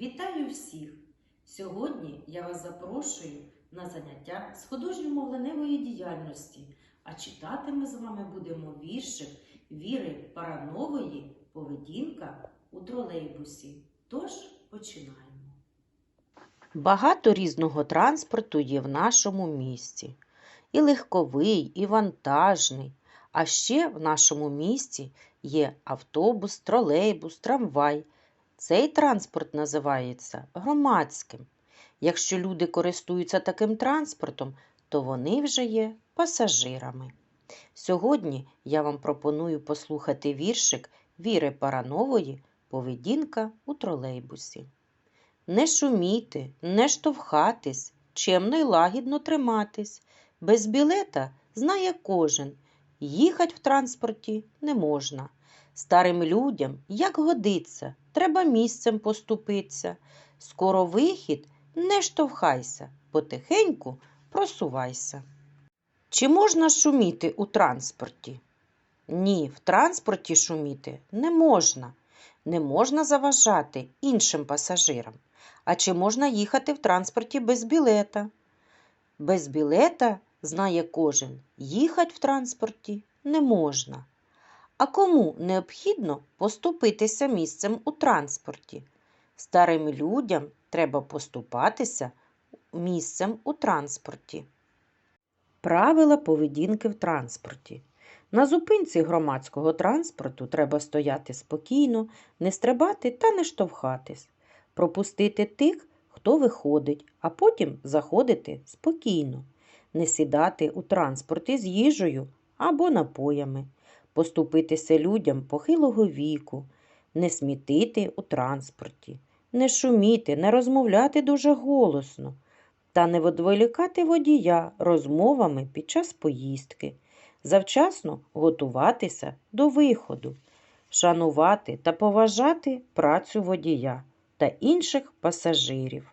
Вітаю всіх! Сьогодні я вас запрошую на заняття з художньо-мовленевої діяльності, а читати ми з вами будемо віршик Віри Паранової Поведінка у тролейбусі. Тож починаємо. Багато різного транспорту є в нашому місті. І легковий, і вантажний. А ще в нашому місті є автобус, тролейбус, трамвай. Цей транспорт називається громадським. Якщо люди користуються таким транспортом, то вони вже є пасажирами. Сьогодні я вам пропоную послухати віршик Віри Паранової Поведінка у тролейбусі. Не шуміти, не штовхатись, чемно й лагідно триматись. Без білета знає кожен, їхать в транспорті не можна. Старим людям, як годиться, треба місцем поступиться. Скоро вихід, не штовхайся, потихеньку просувайся. Чи можна шуміти у транспорті? Ні, в транспорті шуміти не можна. Не можна заважати іншим пасажирам. А чи можна їхати в транспорті без білета? Без білета, знає кожен, їхати в транспорті не можна. А кому необхідно поступитися місцем у транспорті? Старим людям треба поступатися місцем у транспорті. Правила поведінки в транспорті. На зупинці громадського транспорту треба стояти спокійно, не стрибати та не штовхатись, пропустити тих, хто виходить, а потім заходити спокійно, не сідати у транспорті з їжею або напоями, поступитися людям похилого віку, не смітити у транспорті, не шуміти, не розмовляти дуже голосно та не відволікати водія розмовами під час поїздки, завчасно готуватися до виходу, шанувати та поважати працю водія та інших пасажирів.